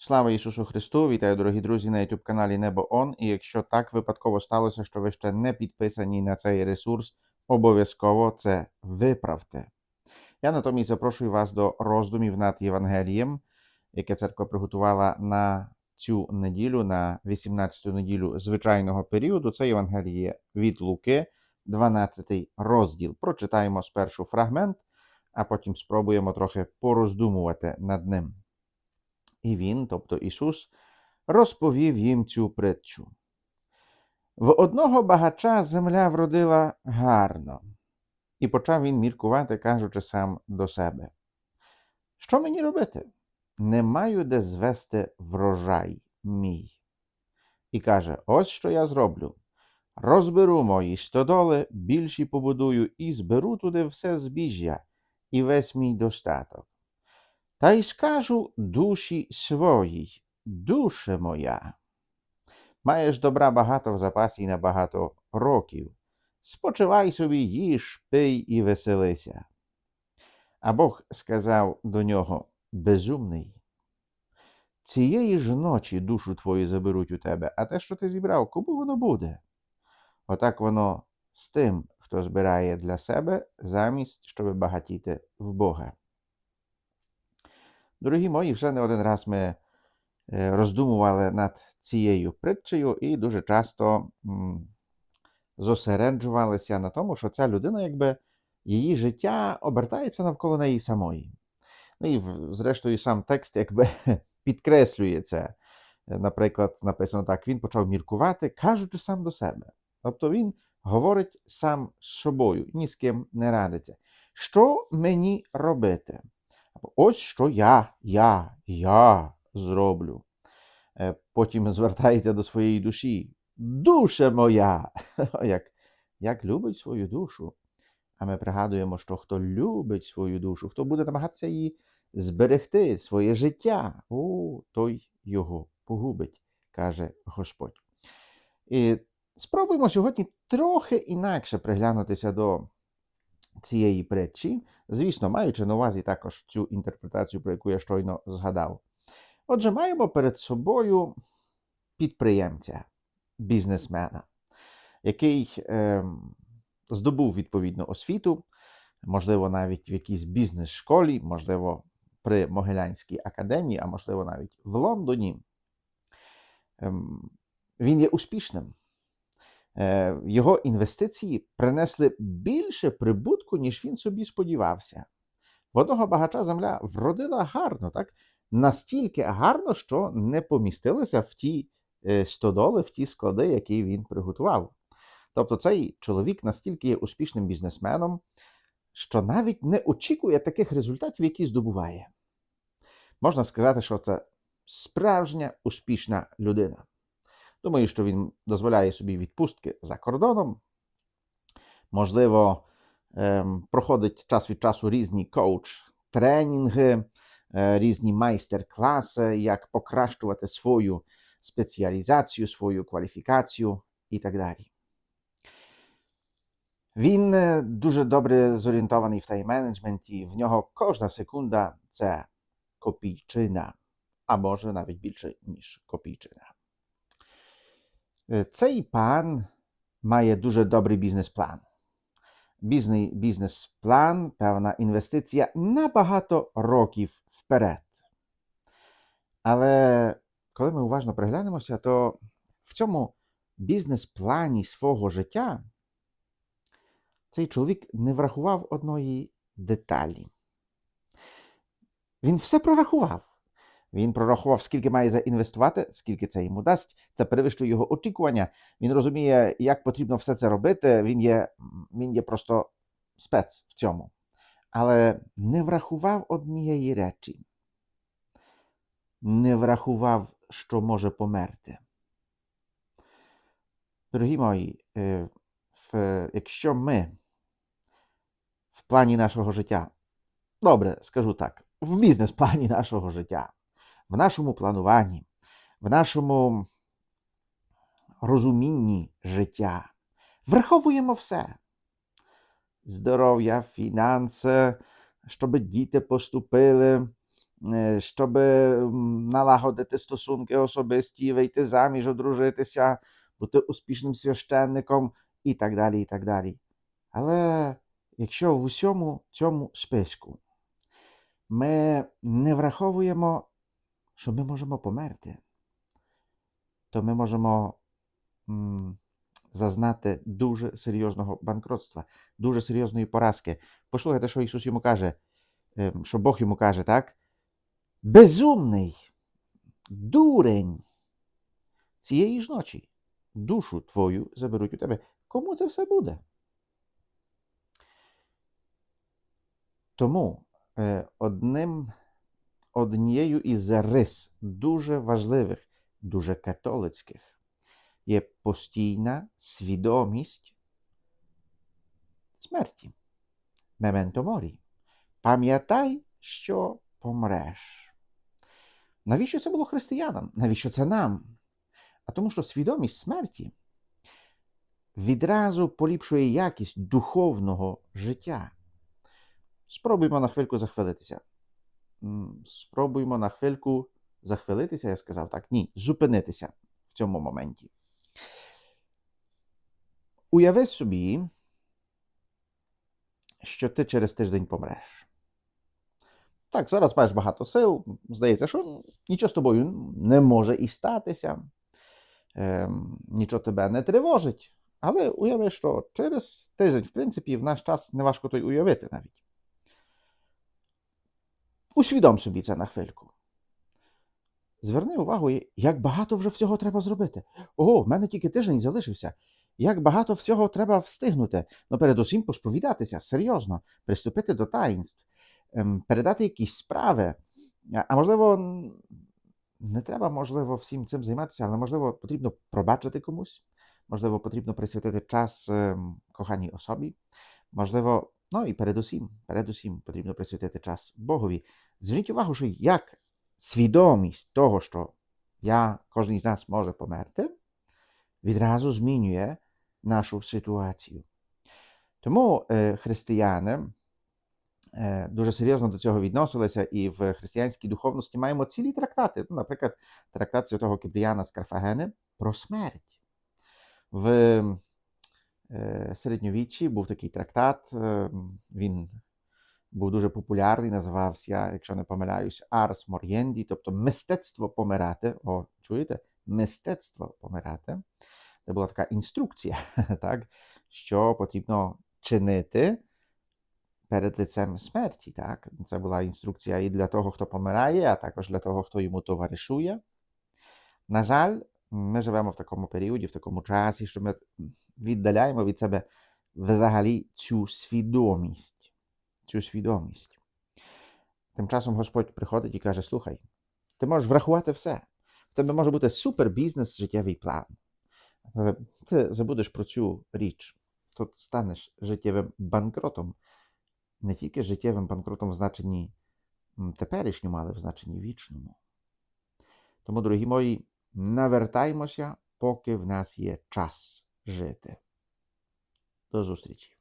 Слава Ісусу Христу! Вітаю, дорогі друзі, на youtube каналі Небо Он. І якщо так випадково сталося, що ви ще не підписані на цей ресурс, обов'язково це виправте. Я натомість запрошую вас до роздумів над Євангелієм, яке церква приготувала на цю неділю, на 18-ту неділю звичайного періоду. Це Євангеліє від Луки, 12 розділ. Прочитаємо спершу фрагмент, а потім спробуємо трохи пороздумувати над ним. І він, тобто Ісус, розповів їм цю притчу. В одного багача земля вродила гарно, і почав він міркувати, кажучи сам до себе. Що мені робити? Не маю де звести врожай мій. І каже: Ось що я зроблю. Розберу мої стодоли, більші побудую, і зберу туди все збіжжя і весь мій достаток. Та й скажу душі своїй, душе моя. Маєш добра багато в запасі на багато років. Спочивай собі, їж, пий і веселися. А Бог сказав до нього безумний. Цієї ж ночі душу твою заберуть у тебе, а те, що ти зібрав, кому воно буде? Отак воно з тим, хто збирає для себе, замість, щоби багатіти в Бога. Дорогі мої, вже не один раз ми е, роздумували над цією притчею і дуже часто зосереджувалися на тому, що ця людина, якби її життя обертається навколо неї самої. Ну і зрештою сам текст якби підкреслює це. Наприклад, написано так: він почав міркувати, кажучи сам до себе. Тобто він говорить сам з собою, ні з ким не радиться. Що мені робити? Ось що я, я, я зроблю. Е, Потім звертається до своєї душі. Душе моя! Як, як любить свою душу. А ми пригадуємо, що хто любить свою душу, хто буде намагатися її зберегти, своє життя, о, той його погубить, каже Господь. І спробуємо сьогодні трохи інакше приглянутися до цієї притчі, звісно, маючи на увазі також цю інтерпретацію, про яку я щойно згадав. Отже, маємо перед собою підприємця, бізнесмена, який ем, здобув відповідну освіту, можливо, навіть в якійсь бізнес-школі, можливо, при Могилянській академії, а можливо, навіть в Лондоні. Ем, він є успішним. Е, Його інвестиції принесли більше прибутку, ніж він собі сподівався. В одного багача земля вродила гарно, так? настільки гарно, що не помістилися в ті е, стодоли, в ті склади, які він приготував. Тобто цей чоловік настільки є успішним бізнесменом, що навіть не очікує таких результатів, які здобуває. Можна сказати, що це справжня успішна людина. Думаю, що він дозволяє собі відпустки за кордоном. Можливо, ем, проходить час від часу різні коуч-тренінги, е, різні майстер-класи, як покращувати свою спеціалізацію, свою кваліфікацію і так далі. Він е, дуже добре зорієнтований в тайм-менеджменті. В нього кожна секунда це копійчина, а може навіть більше, ніж копійчина. Е, Цей пан має дуже добрий бізнес-план. Бізнес, бізнес-план, певна інвестиція на багато років вперед. Але коли ми уважно приглянемося, то в цьому бізнес-плані свого життя цей чоловік не врахував одної деталі. Він все прорахував. Він прорахував, скільки має заінвестувати, скільки це йому дасть. Це перевищує його очікування. Він розуміє, як потрібно все це робити. Він є, він є просто спец в цьому. Але не врахував однієї речі. Не врахував, що може померти. Дорогі мої, е, якщо ми в плані нашого життя, добре, скажу так, в бізнес-плані нашого життя, в нашому плануванні, в нашому розумінні життя. Враховуємо все: здоров'я, фінанси, щоб діти поступили, е, щоб налагодити стосунки особисті, вийти заміж, одружитися, бути успішним священником і так далі. і так далі. Але якщо в усьому цьому списку ми не враховуємо, що ми можемо померти, то ми можемо зазнати дуже серйозного банкротства, дуже серйозної поразки. Послухайте, що Ісус йому каже, ем, що Бог йому каже, так? Безумний, дурень. Цієї ж ночі душу твою заберуть у тебе. Кому це все буде? Тому е, одним, однією із рис дуже важливих, дуже католицьких є постійна свідомість смерті. Мементо морі. Пам'ятай, що помреш. Навіщо це було християнам? Навіщо це нам? А тому, що свідомість смерті відразу поліпшує якість духовного життя. Спробуймо на хвильку захвилитися. М, Спробуймо на хвильку захвилитися, я сказав так. Ні, зупинитися в цьому моменті. Уяви собі, що ти через тиждень помреш. Так, зараз маєш багато сил. Здається, що нічого з тобою не може і статися, ем, нічого тебе не тривожить. Але уяви, що через тиждень, в принципі, в наш час не важко то й уявити навіть. Усвідом собі це на хвильку. Зверни увагу, як багато вже всього треба зробити. Ого, в мене тільки тиждень залишився. Як багато всього треба встигнути. Ну, передусім посповідатися, серйозно, приступити до таїнств, ем, передати якісь справи. А, можливо, не треба, можливо, всім цим займатися, але можливо, потрібно пробачити комусь, можливо, потрібно присвятити час ем, коханій особі. Можливо, ну і передусім, передусім потрібно присвятити час Богові. Зверніть увагу, що як свідомість того, що я, кожен з нас може померти, відразу змінює нашу ситуацію. Тому е, християни е, дуже серйозно до цього відносилися, і в християнській духовності маємо цілі трактати. Ну, наприклад, трактат святого Кипріяна з Карфагени про смерть. В середньовіччі був такий трактат, е, він був дуже популярний, називався, якщо не помиляюсь, Арс Мор'єнді, тобто мистецтво помирати. О, чуєте? Мистецтво помирати. Це була така інструкція, так, що потрібно чинити перед лицем смерті. Так? Це була інструкція і для того, хто помирає, а також для того, хто йому товаришує. На жаль, ми живемо в такому періоді, в такому часі, що ми віддаляємо від себе взагалі цю свідомість. Цю свідомість. Тим часом Господь приходить і каже: слухай, ти можеш врахувати все. В тебе може бути супер бізнес, життєвий план. Але ти забудеш про цю річ, то станеш життєвим банкротом, не тільки життєвим банкротом в значенні теперішньому, але в значенні вічному. Тому, дорогі мої, навертаймося, поки в нас є час жити. До зустрічі!